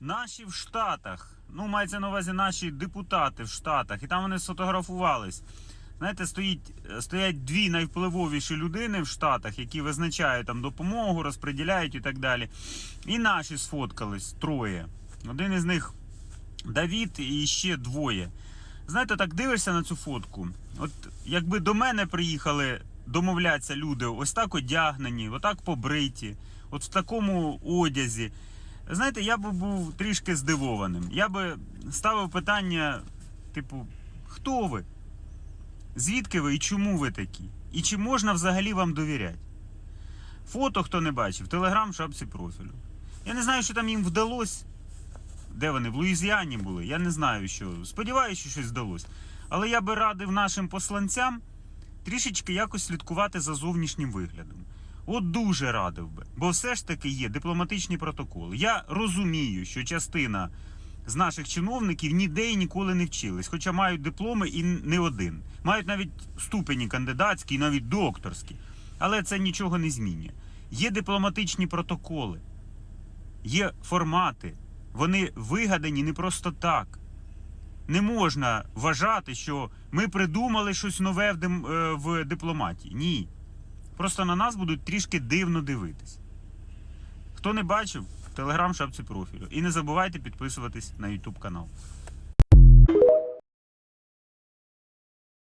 Наші в Штатах, ну мається на увазі наші депутати в Штатах, і там вони сфотографувались. Знаєте, стоїть, стоять дві найвпливовіші людини в Штатах, які визначають там допомогу, розподіляють і так далі. І наші сфоткались троє. Один із них Давід і ще двоє. Знаєте, так дивишся на цю фотку. От якби до мене приїхали домовлятися люди, ось так одягнені, отак побриті, от в такому одязі. Знаєте, я би був трішки здивованим. Я би ставив питання, типу, хто ви? Звідки ви і чому ви такі? І чи можна взагалі вам довіряти? Фото, хто не бачив, телеграм шапці профілю. Я не знаю, що там їм вдалося. Де вони? В Луїзіані були. Я не знаю, що. Сподіваюся, що щось вдалося. Але я би радив нашим посланцям трішечки якось слідкувати за зовнішнім виглядом. От дуже радив би. Бо все ж таки є дипломатичні протоколи. Я розумію, що частина з наших чиновників ніде і ніколи не вчились, хоча мають дипломи і не один. Мають навіть ступені кандидатські, і навіть докторські. Але це нічого не змінює. Є дипломатичні протоколи, є формати. Вони вигадані не просто так. Не можна вважати, що ми придумали щось нове в, е, дипломатії. Ні. Просто на нас будуть трішки дивно дивитись. Хто не бачив, телеграм шапці профілю. І не забувайте підписуватись на YouTube канал.